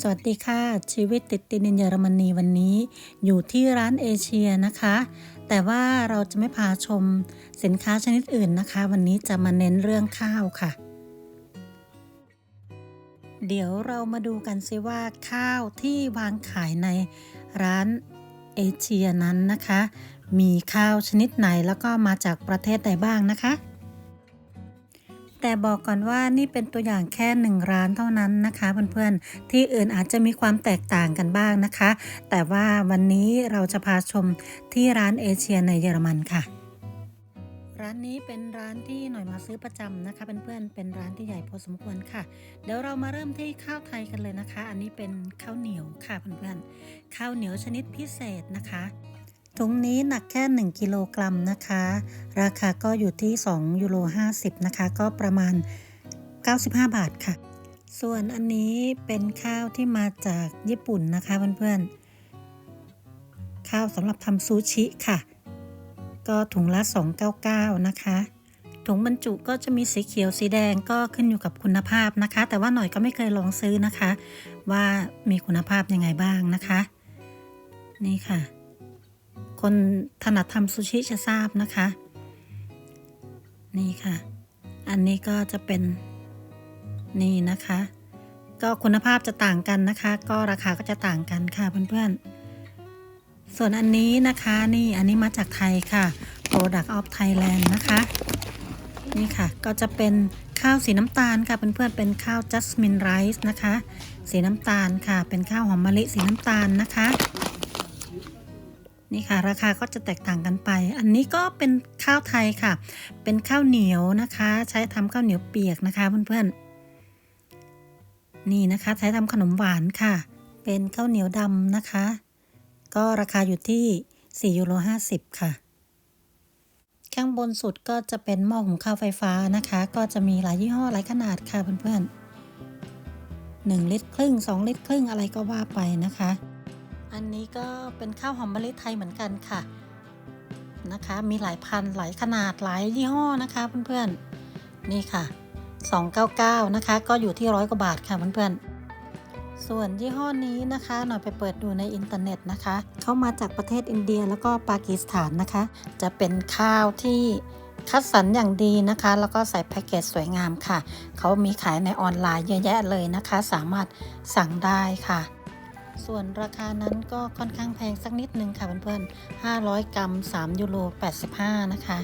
สวัสดีค่ะ ชีวิตติดดินเยอรมนีวันนี้ อยู่ที่ร้านเอเชียนะคะ แต่ว่าเราจะไม่พาชมสินค้าชนิดอื่นนะคะ วันนี้จะมาเน้นเรื่องข้าวค่ะ เดี๋ยวเรามาดูกันซิว่าข้าวที่วางขายในร้านเอเชียนั้นนะคะ มีข้าวชนิดไหนแล้วก็มาจากประเทศใดบ้างนะคะ แต่บอกก่อนว่านี่เป็นตัวอย่างแค่หนึ่งร้านเท่านั้นนะคะเพื่อนๆ ที่อื่นอาจจะมีความแตกต่างกันบ้างนะคะ แต่ว่าวันนี้เราจะพาชมที่ร้านเอเชียในเยอรมันค่ะร้านนี้เป็นร้านที่หน่อยมาซื้อประจำนะคะเพื่อนๆ เป็นร้านที่ใหญ่พอสมควรค่ะ เดี๋ยวเรามาเริ่มที่ข้าวไทยกันเลยนะคะ อันนี้เป็นข้าวเหนียวค่ะเพื่อนๆ ข้าวเหนียวชนิดพิเศษนะคะ ถุงนี้หนักแค่ 1 กิโลกรัมนะคะ ราคาก็อยู่ที่2ยูโร50 นะคะ ก็ประมาณ 95 บาทค่ะ ส่วนอันนี้เป็นข้าวที่มาจากญี่ปุ่นนะคะเพื่อนๆ ข้าวสำหรับทำซูชิค่ะ ก็ถุงละ 299 นะคะ ถุงบรรจุก็จะมีสีเขียวสีแดงก็ขึ้นอยู่กับคุณภาพนะคะ แต่ว่าหน่อยก็ไม่เคยลองซื้อนะคะ ว่ามีคุณภาพยังไงบ้างนะคะ นี่ค่ะ คนถนัดทำซูชิจะทราบนะคะ นี่ค่ะ อันนี้ก็จะเป็นนี่นะคะ ก็คุณภาพจะต่างกันนะคะ ก็ราคาก็จะต่างกันค่ะเพื่อนๆ ส่วนอันนี้นะคะนี่อันนี้มาจากไทยค่ะ Product of Thailand นะคะ นี่ค่ะก็จะเป็นข้าวสีน้ำตาลค่ะเพื่อนๆเป็นข้าว Jasmine Rice นะคะ สีน้ำตาลค่ะ เป็นข้าวหอมมะลิสีน้ำตาลนะคะ นี่ค่ะ ราคาก็จะแตกต่างกันไป อันนี้ก็เป็นข้าวไทยค่ะ เป็นข้าวเหนียวนะคะ ใช้ทำข้าวเหนียวเปียกนะคะเพื่อนๆ นี่นะคะ ใช้ทำขนมหวานค่ะ เป็นข้าวเหนียวดำนะคะ ก็ราคาอยู่ที่4ยูโร50 ค่ะ ข้างบนสุดก็จะเป็นหม้อหุงข้าวไฟฟ้านะคะ ก็จะมีหลายยี่ห้อหลายขนาดค่ะเพื่อนๆ1ลิตรครึ่ง2ลิตรครึ่งอะไรก็ว่าไปนะคะ อันนี้ก็เป็นข้าวหอมมะลิไทยเหมือนกันค่ะนะคะ มีหลายพันหลายขนาดหลายยี่ห้อนะคะเพื่อนๆนี่ค่ะ 299 นะคะ ก็อยู่ที่ร้อยกว่าบาทค่ะเพื่อนๆส่วนยี่ห้อนี้นะคะหน่อยไปเปิดดูในอินเทอร์เน็ตนะคะ เข้ามาจากประเทศอินเดียแล้วก็ปากีสถานนะคะ จะเป็นข้าวที่คัดสรรอย่างดีนะคะ แล้วก็ใส่แพ็กเกจสวยงามค่ะ เขามีขายในออนไลน์เยอะแยะเลยนะคะ สามารถสั่งได้ค่ะ ส่วนราคานั้นก็ค่อนข้างแพงสักนิดนึงค่ะเพื่อนๆ 500 กรัม 3 ยูโร 85 นะคะ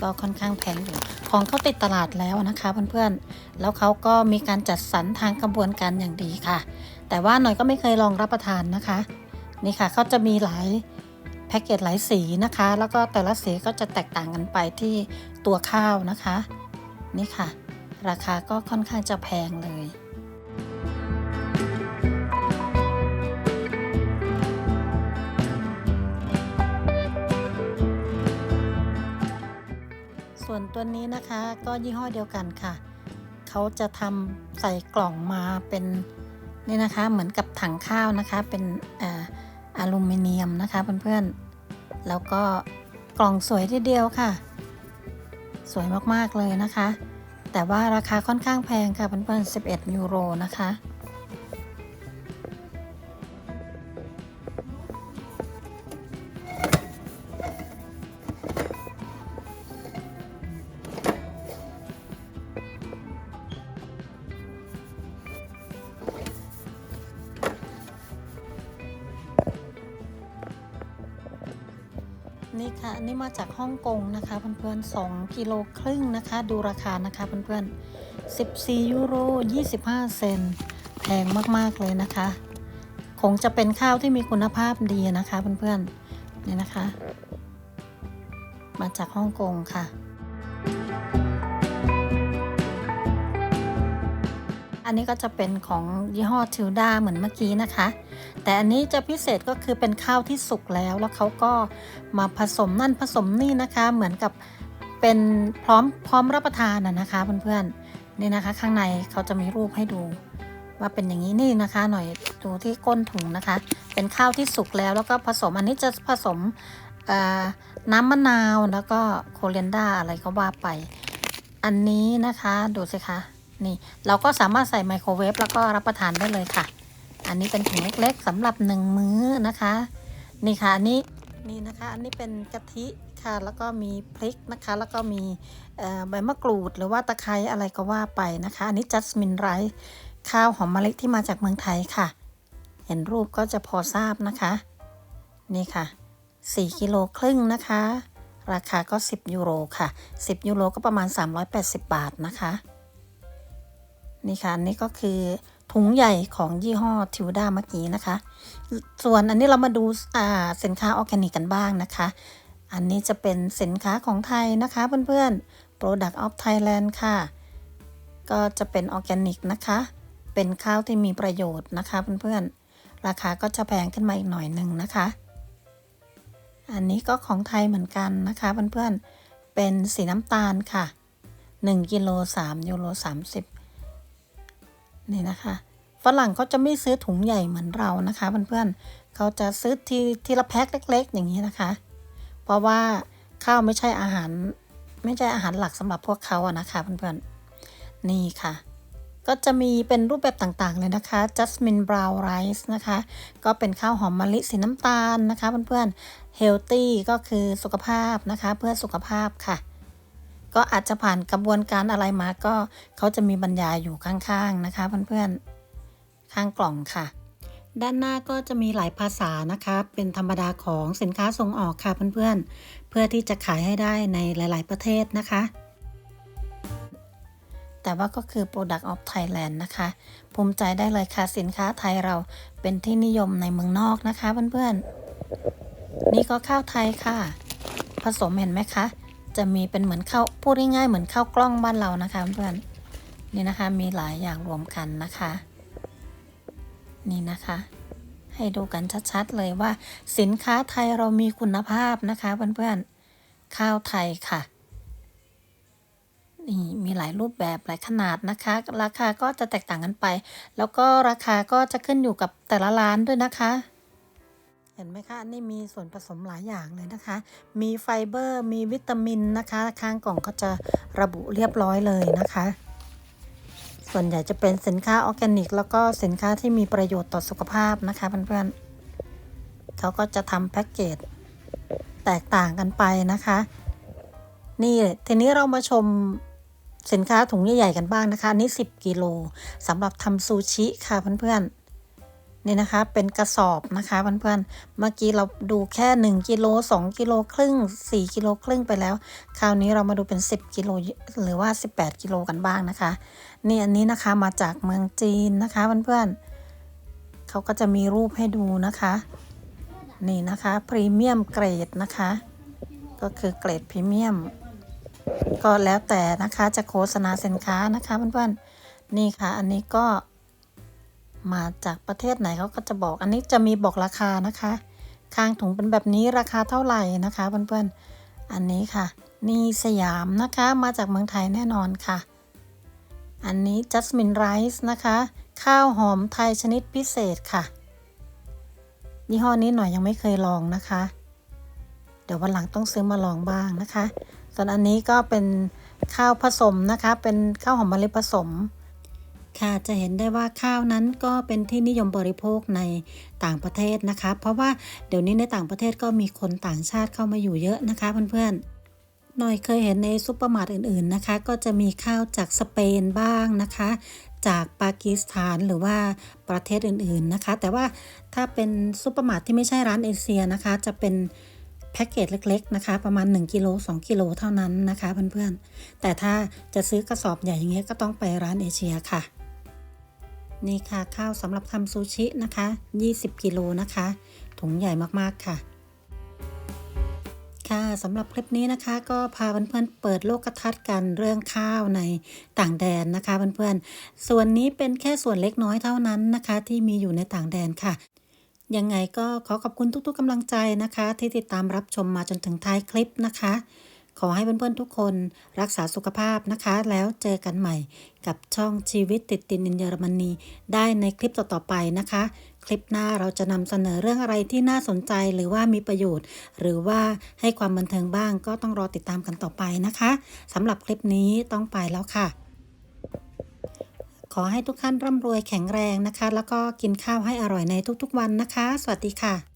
ก็ค่อนข้างแพงอยู่ ของเขาติดตลาดแล้วนะคะเพื่อนๆ แล้วเขาก็มีการจัดสรรทางกระบวนการอย่างดีค่ะ แต่ว่าหน่อยก็ไม่เคยลองรับประทานนะคะ นี่ค่ะเขาจะมีหลายแพ็กเกจหลายสีนะคะ แล้วก็แต่ละสีก็จะแตกต่างกันไปที่ตัวข้าวนะคะ นี่ค่ะ ราคาก็ค่อนข้างจะแพงเลย ส่วนตัวนี้นะคะก็ยี่ห้อเดียวกันค่ะ เขาจะทำใส่กล่องมาเป็นนี่นะคะเหมือนกับถังข้าวนะคะ เป็นออลูมิเนียมนะคะเพื่อนๆ แล้วก็กล่องสวยทีเดียวค่ะ สวยมากๆเลยนะคะ แต่ว่าราคาค่อนข้างแพงค่ะเพื่อนๆ11 ยูโรนะคะ นี่ค่ะอันนี่มาจากฮ่องกงนะคะเพื่อนๆ2กิโลครึ่งนะคะ ดูราคานะคะเพื่อนๆ 14 ยูโร 25 เซนแพงมากๆเลยนะคะ คงจะเป็นข้าวที่มีคุณภาพดีนะคะเพื่อนๆนี่นะคะ มาจากฮ่องกงค่ะ นนี้ก็จะเป็นของยี่ห้อทิวดาเหมือนเมื่อกี้นะคะ แต่อันนี้จะพิเศษก็คือเป็นข้าวที่สุกแล้ว แล้วเขาก็มาผสมนั่นผสมนี่นะคะ เหมือนกับเป็นพร้อมพร้อมรับประทานนะนะคะเพื่อนๆนี่นะคะ ข้างในเขาจะมีรูปให้ดู ว่าเป็นอย่างนี้นี่นะคะ หน่อยดูที่ก้นถุงนะคะ เป็นข้าวที่สุกแล้วแล้วก็ผสมอันนี้จะผสมน้ำมะนาวแล้วก็โคเรียนดาอะไรก็ว่าไป อันนี้นะคะดูสิคะ นี่เราก็สามารถใส่ไมโครเวฟแล้วก็รับประทานได้เลยค่ะ อันนี้เป็นถุงเล็กๆสำหรับหนึ่งมื้อนะคะ นี่ค่ะอันนี้นี่นะคะอันนี้เป็นกะทิค่ะแล้วก็มีพริกนะคะ แล้วก็มีใบมะกรูด หรือว่าตะไคร้อะไรก็ว่าไปนะคะ อันนี้จัสมินไรซ์ข้าวหอมมะลิที่มาจากเมืองไทยค่ะ เห็นรูปก็จะพอทราบนะคะ นี่ค่ะ 4กิโลครึ่งนะคะ ราคาก็ 10 ยูโรค่ะ 10 ยูโรก็ประมาณ 380 บาทนะคะ นี่ค่ะนนี้ก็คือถุงใหญ่ของยี่ห้อทิวด้าเมื่อกี้นะคะ ส่วนอันนี้เรามาดูาสินค้าออร์แกนิกกันบ้างนะคะ อันนี้จะเป็นสินค้าของไทยนะคะเพื่อนๆ Product of Thailand ค่ะ ก็จะเป็นออร์แกนิกนะคะ เป็นข้าวที่มีประโยชน์นะคะเพื่อนๆ ราคาก็จะแพงขึ้นมาอีกหน่อยหนึ่งนะคะ อันนี้ก็ของไทยเหมือนกันนะคะเพื่อนๆ เป็นสีน้ำตาลค่ะ1กิโล3ยูโร30 นี่นะคะฝรั่งเขาจะไม่ซื้อถุงใหญ่เหมือนเรานะคะเพื่อนๆเขาจะซื้อทีทีละแพ็คเล็ก ๆ อย่างนี้นะคะ เพราะว่าข้าวไม่ใช่อาหาร ไม่ใช่อาหารหลักสำหรับพวกเขาอะนะคะเพื่อนๆนี่ค่ะ ก็จะมีเป็นรูปแบบต่างๆเลยนะคะ Jasmine Brown Rice นะคะ ก็เป็นข้าวหอมมะลิสีน้ำตาลนะคะเพื่อนๆ Healthy ก็คือสุขภาพนะคะเพื่อสุขภาพค่ะ ก็อาจจะผ่านกระบวนการอะไรมาก็เขาจะมีบรรยายอยู่ข้างๆนะคะเพื่อนๆข้างกล่องค่ะ ด้านหน้าก็จะมีหลายภาษานะคะ เป็นธรรมดาของสินค้าส่งออกค่ะเพื่อนๆ เพื่อที่จะขายให้ได้ในหลาย ๆ ประเทศนะคะ แต่ว่าก็คือ Product of Thailand นะคะ ภูมิใจได้เลยค่ะสินค้าไทยเราเป็นที่นิยมในเมืองนอกนะคะเพื่อนๆนี่ก็ข้าวไทยค่ะ ผสมเห็นไหมคะ จะมีเป็นเหมือนข้าวพูดง่ายๆเหมือนข้าวกล้องบ้านเรานะคะเพื่อนนี่นะคะมีหลายอย่างรวมกันนะคะ นี่นะคะ ให้ดูกันชัดๆเลยว่า สินค้าไทยเรามีคุณภาพนะคะเพื่อนๆข้าวไทยค่ะนี่มีหลายรูปแบบหลายขนาดนะคะ ราคาก็จะแตกต่างกันไป แล้วก็ราคาก็จะขึ้นอยู่กับแต่ละร้านด้วยนะคะ เห็นไหมคะอันนี่มีส่วนผสมหลายอย่างเลยนะคะ มีไฟเบอร์ มีวิตามินนะคะ ข้างกล่องก็จะระบุเรียบร้อยเลยนะคะ ส่วนใหญ่จะเป็นสินค้าออร์แกนิก แล้วก็สินค้าที่มีประโยชน์ต่อสุขภาพนะคะเพื่อนๆเขาก็จะทำแพ็กเกจแตกต่างกันไปนะคะ นี่ทีนี้เรามาชมสินค้าถุงใหญ่ๆกันบ้างนะคะอันนี้ 10กิโลสำหรับทำซูชิค่ะเพื่อนๆ นี่นะคะเป็นกระสอบนะคะเพื่อนๆ เมื่อกี้เราดูแค่ 1กิโล2กิโลครึ่ง 4 กิโลครึ่งไปแล้ว คราวนี้เรามาดูเป็น 10กิโลหรือว่า 18 กิโลกันบ้างนะคะ นี่อันนี้นะคะมาจากเมืองจีนนะคะเพื่อนๆเขาก็จะมีรูปให้ดูนะคะ นี่นะคะพรีเมียมเกรดนะคะ ก็คือเกรดพรีเมียมก็แล้วแต่นะคะจะโฆษณาสินค้านะคะเพื่อนๆ นี่ค่ะอันนี้ก็ มาจากประเทศไหนเขาก็จะบอก อันนี้จะมีบอกราคานะคะ ข้างถุงเป็นแบบนี้ราคาเท่าไหร่นะคะเพื่อนๆ อันนี้ค่ะ นี่สยามนะคะ มาจากเมืองไทยแน่นอนค่ะ อันนี้จัสมินไรซ์นะคะ ข้าวหอมไทยชนิดพิเศษค่ะยี่ห้อนี้หน่อยยังไม่เคยลองนะคะ เดี๋ยววันหลังต้องซื้อมาลองบ้างนะคะ ส่วนอันนี้ก็เป็นข้าวผสมนะคะ เป็นข้าวหอมมะลิผสม ค่ะจะเห็นได้ว่าข้าวนั้นก็เป็นที่นิยมบริโภคในต่างประเทศนะคะ เพราะว่าเดี๋ยวนี้ในต่างประเทศก็มีคนต่างชาติเข้ามาอยู่เยอะนะคะเพื่อนๆหน่อยเคยเห็นในซุปเปอร์มาร์ทอื่นๆนะคะ ก็จะมีข้าวจากสเปนบ้างนะคะ จากปากีสถานหรือว่าประเทศอื่นๆนะคะ แต่ว่าถ้าเป็นซุปเปอร์มาร์ทที่ไม่ใช่ร้านเอเชียนะคะ จะเป็นแพ็กเกจเล็ก ๆ นะคะ ประมาณ 1กิโล2กิโลเท่านั้นนะคะเพื่อนๆแต่ถ้าจะซื้อกระสอบใหญ่อย่างเงี้ยก็ต้องไปร้านเอเชียค่ะ นี่ค่ะข้าวสำหรับทำซูชินะคะ 20 กิโลนะคะ ถุงใหญ่มากๆค่ะ ค่ะสำหรับคลิปนี้นะคะก็พาเพื่อนๆเปิดโลกทัศน์กันเรื่องข้าวในต่างแดนนะคะเพื่อนๆ ส่วนนี้เป็นแค่ส่วนเล็กน้อยเท่านั้นนะคะ ที่มีอยู่ในต่างแดนค่ะยังไงก็ขอขอบคุณทุกๆกำลังใจนะคะ ที่ติดตามรับชมมาจนถึงท้ายคลิปนะคะ ขอให้เพื่อนๆทุกคนรักษาสุขภาพนะคะ แล้วเจอกันใหม่กับช่องชีวิตติดตินในเยอรมนี ได้ในคลิปต่อๆไปนะคะ คลิปหน้าเราจะนำเสนอเรื่องอะไรที่น่าสนใจหรือว่ามีประโยชน์ หรือว่าให้ความบันเทิงบ้างก็ต้องรอติดตามกันต่อไปนะคะสำหรับคลิปนี้ต้องไปแล้วค่ะ ขอให้ทุกท่านร่ำรวยแข็งแรงนะคะ แล้วก็กินข้าวให้อร่อยในทุกๆวันนะคะ สวัสดีค่ะ